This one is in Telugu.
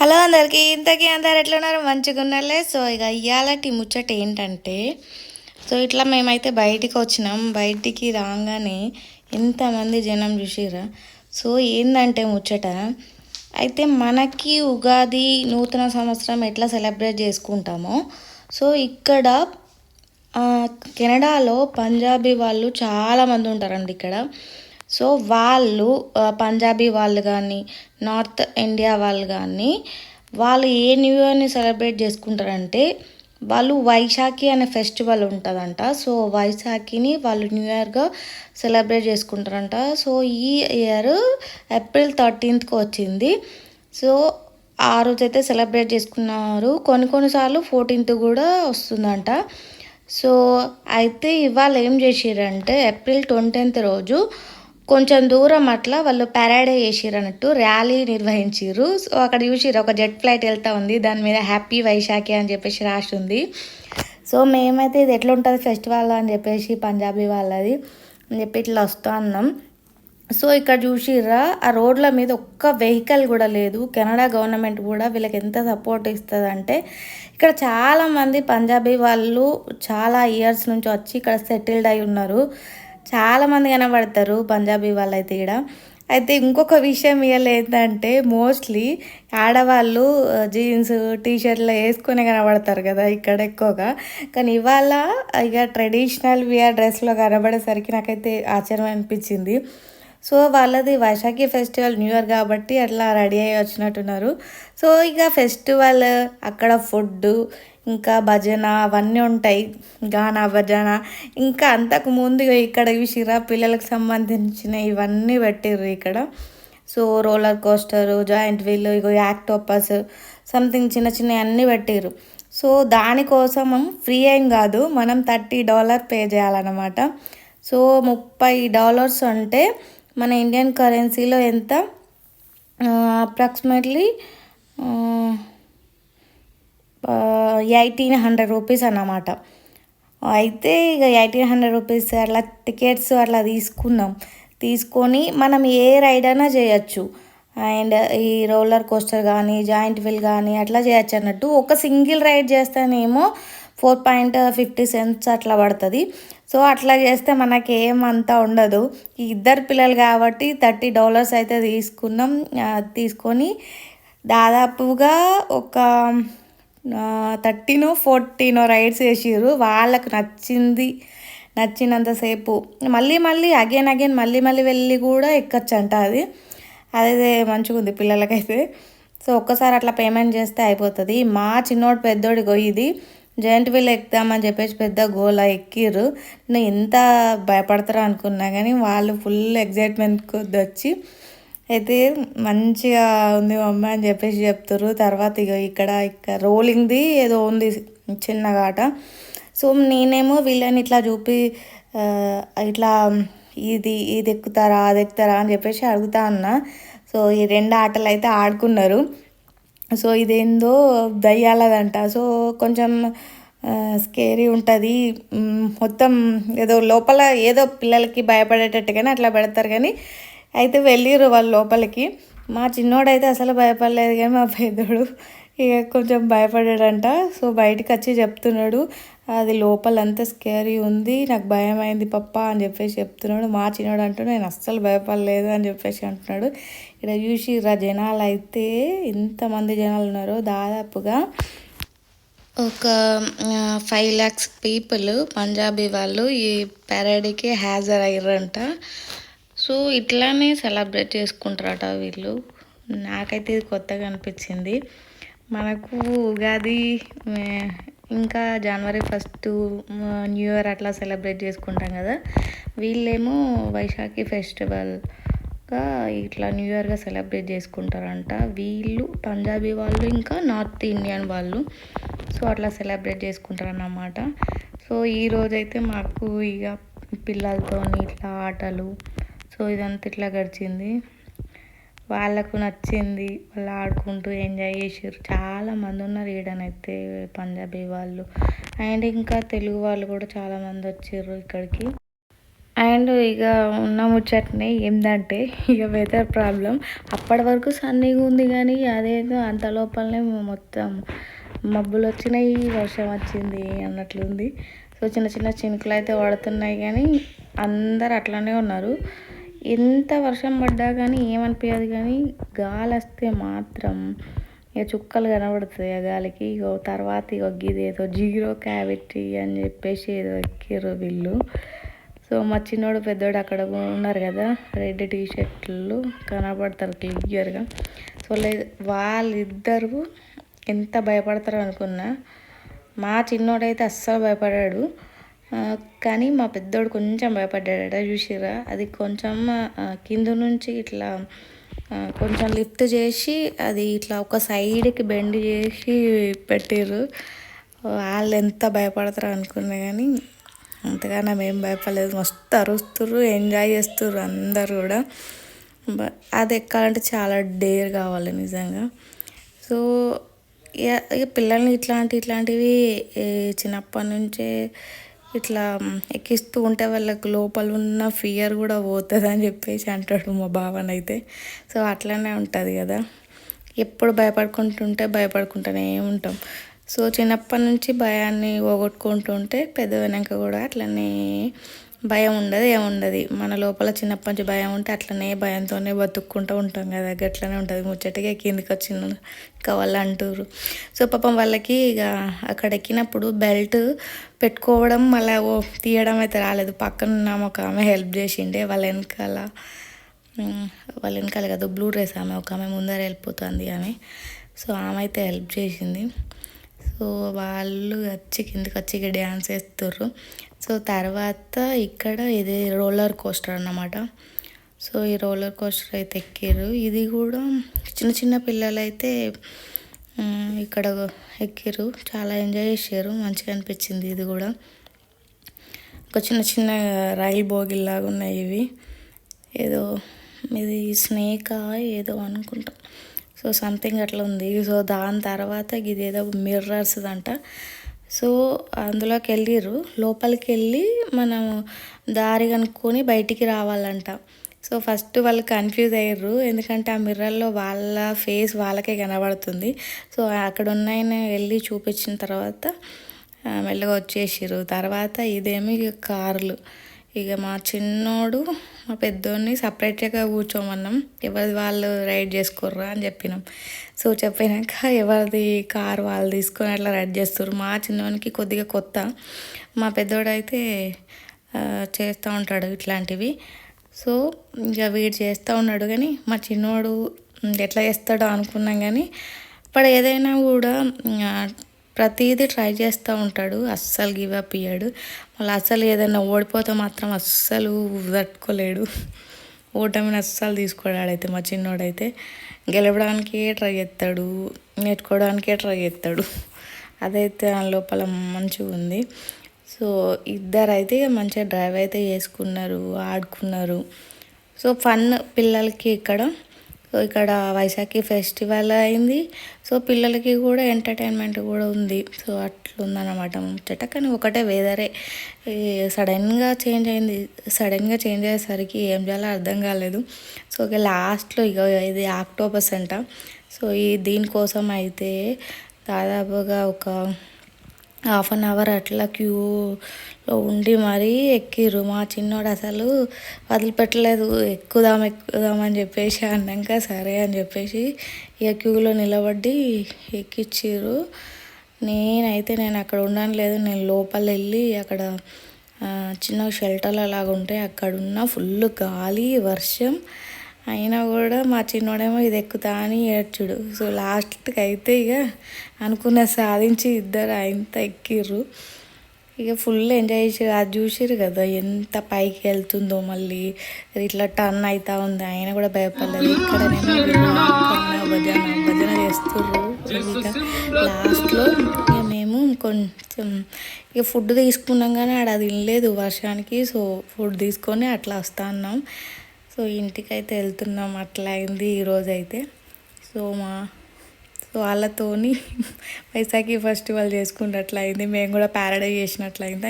హలో అందరికీ. ఇంతకీ అందరు ఎట్లున్నారు? మంచిగా ఉన్నారులే సో ఇక ఇవాళటి ముచ్చట ఏంటంటే సో ఇట్లా మేమైతే బయటికి వచ్చినాం. బయటికి రాగానే ఎంతమంది జనం చూసిరా సో ఏందంటే ముచ్చట అయితే మనకి ఉగాది నూతన సంవత్సరం ఎట్లా సెలబ్రేట్ చేసుకుంటామో సో ఇక్కడ కెనడాలో పంజాబీ వాళ్ళు చాలామంది ఉంటారండి ఇక్కడ. సో వాళ్ళు పంజాబీ వాళ్ళు కానీ నార్త్ ఇండియా వాళ్ళు కానీ వాళ్ళు ఏ న్యూ ఇయర్ని సెలబ్రేట్ చేసుకుంటారంటే వాళ్ళు వైశాఖి అనే ఫెస్టివల్ ఉంటుందంట. సో వైశాఖిని వాళ్ళు న్యూ ఇయర్గా సెలబ్రేట్ చేసుకుంటారంట. సో ఈ ఇయర్ ఏప్రిల్ థర్టీన్త్కి వచ్చింది. సో ఆ రోజైతే సెలబ్రేట్ చేసుకున్నారు. కొన్ని కొన్నిసార్లు ఫోర్టీన్త్ కూడా వస్తుందంట. సో అయితే ఇవాళ ఏం చేసిరంటే ఏప్రిల్ ట్వంటీన్త్ రోజు కొంచెం దూరం అట్లా వాళ్ళు పెరాడే చేసిర్రు అన్నట్టు ర్యాలీ నిర్వహించారు సో అక్కడ చూసిరు ఒక జెట్ ఫ్లైట్ వెళ్తా ఉంది దాని మీద హ్యాపీ వైశాఖి అని చెప్పేసి రాసి ఉంది. సో మేమైతే ఇది ఎట్లా ఉంటుంది ఫెస్టివల్ అని చెప్పేసి పంజాబీ వాళ్ళది అని చెప్పి ఇట్లా వస్తా అన్నాం. సో ఇక్కడ చూసిర్రా ఆ రోడ్ల మీద ఒక్క వెహికల్ కూడా లేదు. కెనడా గవర్నమెంట్ కూడా వీళ్ళకి ఎంత సపోర్ట్ ఇస్తుందంటే ఇక్కడ చాలామంది పంజాబీ వాళ్ళు చాలా ఇయర్స్ నుంచి వచ్చి ఇక్కడ సెటిల్డ్ అయి ఉన్నారు. చాలామంది కనబడతారు పంజాబీ వాళ్ళు అయితే ఇక్కడ అయితే ఇంకొక విషయం ఇవాళ ఏంటంటే మోస్ట్లీ ఆడవాళ్ళు జీన్స్ టీషర్ట్లు వేసుకునే కనబడతారు కదా ఇక్కడ ఎక్కువగా. కానీ ఇవాళ ఇక ట్రెడిషనల్ వియర్ డ్రెస్లో కనబడేసరికి నాకైతే ఆశ్చర్యం అనిపించింది. సో వాళ్ళది వైశాఖి ఫెస్టివల్ న్యూ ఇయర్ కాబట్టి అట్లా రెడీ అయ్యి వచ్చినట్టున్నారు. సో ఇక ఫెస్టివల్ అక్కడ ఫుడ్ ఇంకా భజన అవన్నీ ఉంటాయి. గానా భజన ఇంకా అంతకు ముందు ఇక్కడ చూసిరా పిల్లలకు సంబంధించిన ఇవన్నీ పెట్టిర్రు ఇక్కడ. So roller coaster giant wheel ఇగో యాక్టోపస్ సంథింగ్ చిన్న చిన్న అన్నీ పెట్టిర్రు. సో దానికోసం ఫ్రీ ఏం కాదు మనం థర్టీ డాలర్ పే చేయాలన్నమాట. సో ముప్పై డాలర్స్ అంటే మన ఇండియన్ కరెన్సీలో ఎంత? అప్రాక్సిమేట్లీ ఎయిటీన్ హండ్రెడ్ రూపీస్ అన్నమాట. అయితే ఇక ఎయిటీన్ హండ్రెడ్ రూపీస్ అట్లా టికెట్స్ అట్లా తీసుకున్నాం. తీసుకొని మనం ఏ రైడ్ అయినా చేయొచ్చు. అండ్ ఈ రోలర్ కోస్టర్ కానీ జాయింట్ వీల్ కానీ అట్లా చేయొచ్చు అన్నట్టు. ఒక సింగిల్ రైడ్ చేస్తేనేమో ఫోర్ పాయింట్ ఫిఫ్టీ సెంట్స్ అట్లా పడుతుంది. సో అట్లా చేస్తే మనకి ఏమంతా ఉండదు ఇద్దరు పిల్లలు కాబట్టి థర్టీ డాలర్స్ అయితే తీసుకున్నాం. తీసుకొని దాదాపుగా ఒక థర్టీనో ఫోర్టీనో రైడ్స్ వేసిర్రు వాళ్ళకు నచ్చింది నచ్చినంతసేపు మళ్ళీ మళ్ళీ అగైన్ అగైన్ మళ్ళీ మళ్ళీ వెళ్ళి కూడా ఎక్కచ్చు అంట అది. అదే మంచిగా ఉంది పిల్లలకైతే. సో ఒక్కసారి అట్లా పేమెంట్ చేస్తే అయిపోతుంది. మా చిన్నోడు పెద్దోడికి ఇది జాయింట్ వీల్ ఎక్కుదామని చెప్పేసి పెద్ద గోల ఎక్కిర్రు. నేను ఎంత భయపడతారో అనుకున్నా కానీ వాళ్ళు ఫుల్ ఎగ్జైట్మెంట్ కొద్ది వచ్చి అయితే మంచిగా ఉంది మమ్మీ అని చెప్పేసి చెప్తారు తర్వాత ఇక ఇక్కడ ఇక్కడ రోలింగ్ది ఏదో ఉంది చిన్నగా ఆట సో నేనేమో వీళ్ళని ఇట్లా చూపి ఇట్లా ఇది ఇది ఎక్కుతారా అది ఎక్కుతారా అని చెప్పేసి అడుగుతా అన్నా. సో ఈ రెండు ఆటలు అయితే ఆడుకున్నారు. సో ఇదేందో దయ్యాలదంట. సో కొంచెం స్కేరీ ఉంటుంది. మొత్తం ఏదో లోపల ఏదో పిల్లలకి భయపడేటట్టుగానే అట్లా పెడతారు కానీ అయితే వెళ్ళిర్రు వాళ్ళ లోపలికి. మా చిన్నోడైతే అసలు భయపడలేదు కానీ మా పెద్దోడు ఇక కొంచెం భయపడాడంట. సో బయటికి వచ్చి చెప్తున్నాడు అది లోపల అంతా స్కేరీ ఉంది నాకు భయం అయింది పప్ప అని చెప్పేసి చెప్తున్నాడు. మా చిన్నోడు అంటూ నేను అస్సలు భయపడలేదు అని చెప్పేసి అంటున్నాడు. ఇక్కడ చూసి జనాలు అయితే ఎంతమంది జనాలు ఉన్నారో దాదాపుగా ఒక ఫైవ్ ల్యాక్స్ పీపుల్ పంజాబీ వాళ్ళు ఈ పెరడీకి హాజర్ అయ్యారంట సో ఇట్లానే సెలబ్రేట్ చేసుకుంటారట వీళ్ళు. నాకైతే ఇది కొత్తగా అనిపించింది. మనకు ఉగాది ఇంకా జనవరి ఫస్ట్ న్యూ ఇయర్ అట్లా సెలబ్రేట్ చేసుకుంటాం కదా. వీళ్ళేమో వైశాఖి ఫెస్టివల్గా ఇట్లా న్యూ ఇయర్గా సెలబ్రేట్ చేసుకుంటారంట. వీళ్ళు పంజాబీ వాళ్ళు ఇంకా నార్త్ ఇండియన్ వాళ్ళు. సో అట్లా సెలబ్రేట్ చేసుకుంటారన్నమాట. సో ఈ రోజైతే మాకు ఇక పిల్లలతో ఇట్లా ఆటలు. సో ఇదంతా ఇట్లా గడిచింది. వాళ్ళకు నచ్చింది వాళ్ళు ఆడుకుంటూ ఎంజాయ్ చేసారు చాలా మంది ఉన్నారు ఈడనైతే పంజాబీ వాళ్ళు. అండ్ ఇంకా తెలుగు వాళ్ళు కూడా చాలామంది వచ్చారు ఇక్కడికి. అండ్ ఇక ఉన్న ముచ్చట్ని ఏంటంటే ఇక వెదర్ ప్రాబ్లం అప్పటి వరకు సన్నీగా ఉంది కానీ అదేదో అంత లోపలనే మొత్తం మబ్బులు వచ్చినాయి వర్షం వచ్చింది అన్నట్లుంది. సో చిన్న చిన్న చినుకులు అయితే పడుతున్నాయి కానీ అందరు అట్లనే ఉన్నారు. ఎంత వర్షం పడ్డా కానీ ఏమనిపించదు కానీ గాలి వస్తే మాత్రం ఇక చుక్కలు కనబడుతుంది ఆ గాలికి. ఇగో తర్వాత ఇగో ఏదో జీరో క్యావిటీ అని చెప్పేసి ఏదో ఎక్కిర్రు వీళ్ళు. సో మా చిన్నోడు పెద్దోడు అక్కడ ఉన్నారు కదా రెడ్ టీ షర్ట్లు కనబడతారు క్లియర్గా. సో లేదు వాళ్ళిద్దరు ఎంత భయపడతారు అనుకున్నా. మా చిన్నోడైతే అస్సలు భయపడాడు. కానీ మా పెద్దోడు కొంచెం భయపడ్డాడట చూసిరా అది కొంచెం కింద నుంచి ఇట్లా కొంచెం లిఫ్ట్ చేసి అది ఇట్లా ఒక సైడ్కి బెండ్ చేసి పెట్టిర్రు. వాళ్ళు ఎంత భయపడతారు అనుకున్నా కానీ అంతగానో మేము భయపడలేదు. మస్తు అరుస్తుర్రు ఎంజాయ్ చేస్తుర్రు అందరు కూడా. అది ఎక్కాలంటే చాలా డేర్ కావాలి నిజంగా. సో ఇక పిల్లల్ని ఇట్లాంటి ఇట్లాంటివి చిన్నప్పటి నుంచే ఇట్లా ఎక్కిస్తూ ఉంటే వాళ్ళకి లోపల ఉన్న ఫియర్ కూడా పోతుంది అని చెప్పేసి అంటాడు మా బావనైతే. సో అట్లనే ఉంటుంది కదా. ఎప్పుడు భయపడుకుంటుంటే భయపడుకుంటూనే ఉంటాం. సో చిన్నప్పటి నుంచి భయాన్ని పోగొట్టుకుంటుంటే పెద్ద వెనక కూడా అట్లనే భయం ఉండదు ఏముండదు మన లోపల చిన్నప్పటి నుంచి భయం ఉంటే అట్లనే భయంతోనే బతుక్కుంటూ ఉంటాం కదా అట్లనే ఉంటుంది. ముచ్చటగా కిందికి వచ్చిన కావాలి అంటారు సో పాపం వాళ్ళకి ఇక అక్కడ ఎక్కినప్పుడు బెల్ట్ పెట్టుకోవడం మళ్ళీ ఓ తీయడం అయితే రాలేదు. పక్కన ఉన్నాము ఒక ఆమె హెల్ప్ చేసిండే వాళ్ళ వెనకాల వాళ్ళ వెనకాల కదా బ్లూ డ్రెస్ ఆమె ఒక ఆమె ముందర వెళ్ళిపోతుంది ఆమె. సో ఆమె అయితే హెల్ప్ చేసింది. సో వాళ్ళు వచ్చి కిందకి వచ్చి ఇక్కడ డ్యాన్స్ వేస్తుర్రు. సో తర్వాత ఇక్కడ ఇది రోలర్ కోస్టర్ అన్నమాట. సో ఈ రోలర్ కోస్టర్ అయితే ఎక్కారు ఇది కూడా చిన్న చిన్న పిల్లలు అయితే ఇక్కడ ఎక్కారు చాలా ఎంజాయ్ చేశారు. మంచిగా అనిపించింది ఇది కూడా. ఒక చిన్న చిన్న రైల్ బోగిల్లాగా ఉన్నాయి ఇవి. ఏదో ఇది స్నేక్ ఏదో అనుకుంటాం. సో సంథింగ్ అట్లా ఉంది. సో దాని తర్వాత ఇది ఏదో మిర్రర్స్ అంట సో అందులోకి వెళ్ళిర్రు లోపలికి వెళ్ళి మనము దారి కనుక్కొని బయటికి రావాలంట. సో ఫస్ట్ వాళ్ళు కన్ఫ్యూజ్ అయ్యారు ఎందుకంటే ఆ మిర్రర్లో వాళ్ళ ఫేస్ వాళ్ళకే కనబడుతుంది. సో అక్కడ ఉన్నాయని వెళ్ళి చూపించిన తర్వాత మెల్లగా వచ్చేసిర్రు. తర్వాత ఇదేమి కార్లు. ఇక మా చిన్నోడు మా పెద్దోడిని సపరేట్గా కూర్చోమన్నాం. ఎవరిది వాళ్ళు రైడ్ చేసుకోర్రా అని చెప్పినాం. సో చెప్పినాక ఎవరిది కార్ వాళ్ళు తీసుకొని అట్లా రైడ్ చేస్తారు మా చిన్నోనికి కొద్దిగా కొత్త. మా పెద్దోడు అయితే చేస్తూ ఉంటాడు ఇట్లాంటివి. సో ఇక వీడు చేస్తూ ఉన్నాడు కానీ మా చిన్నోడు ఎట్లా చేస్తాడో అనుకున్నాం కానీ ఇప్పుడు ఏదైనా కూడా ప్రతిదీ ట్రై చేస్తూ ఉంటాడు. అస్సలు గివ్ అప్ ఇయ్యాడు. మళ్ళీ అస్సలు ఏదైనా ఓడిపోతే మాత్రం అస్సలు తట్టుకోలేడు. ఓటమిని అస్సలు తీసుకోడాడైతే మా చిన్నోడైతే. గెలవడానికే ట్రై చేస్తాడు. నేర్చుకోవడానికే ట్రై చేస్తాడు. అదైతే ఆ లోపల మంచిగా ఉంది. సో ఇద్దరు అయితే మంచిగా డ్రైవ్ అయితే చేసుకున్నారు ఆడుకున్నారు. సో ఫన్ పిల్లలకి ఇక్కడ ఇక్కడ వైశాఖి ఫెస్టివల్ అయింది. సో పిల్లలకి కూడా ఎంటర్టైన్మెంట్ కూడా ఉంది. సో అట్లుందనమాట ముచ్చట. కానీ ఒకటే వెదరే సడన్గా చేంజ్ అయింది. సడన్గా చేంజ్ అయ్యేసరికి ఏం చేయాలో అర్థం కాలేదు. సో ఇక లాస్ట్లో ఇక ఇది ఆక్టోబస్ అంట. సో ఈ దీనికోసం అయితే దాదాపుగా ఒక హాఫ్ అన్ అవర్ అట్లా క్యూలో ఉండి మరీ ఎక్కిర్రు. మా చిన్నోడు అసలు వదిలిపెట్టలేదు. ఎక్కుదాం ఎక్కుదాం అని చెప్పేసి అన్నాక సరే అని చెప్పేసి ఇక క్యూలో నిలబడి ఎక్కిచ్చిర్రు. నేనైతే నేను అక్కడ ఉండడం లేదు. నేను లోపల వెళ్ళి అక్కడ చిన్న షెల్టర్లు అలాగా ఉంటాయి అక్కడున్న ఫుల్ గాలి వర్షం అయినా కూడా మా చిన్నోడేమో ఇది ఎక్కుతా అని ఏడ్చుడు. సో లాస్ట్కి అయితే ఇక అనుకున్న సాధించి ఇద్దరు ఇంత ఎక్కిర్రు. ఇక ఫుల్ ఎంజాయ్ చేసారు అది చూసారు కదా ఎంత పైకి వెళ్తుందో మళ్ళీ. ఇట్లా టర్న్ అవుతా ఉంది. ఆయన కూడా భయపడలేదు. ఇక్కడ భజన భజన చేస్తుర్రు. ఇక లాస్ట్లో ఇక మేము కొంచెం ఇక ఫుడ్ తీసుకున్నాం కానీ ఆడ అది తినలేదు వర్షానికి. సో ఫుడ్ తీసుకొని అట్లా వస్తా అన్నాం. సో ఇంటికైతే వెళ్తున్నాం అట్లా అయింది ఈరోజు అయితే సో మా సో వాళ్ళతోని వైశాఖి ఫెస్టివల్ చేసుకున్నట్లయింది మేము కూడా ప్యారడైజ్ చేసినట్లయింది.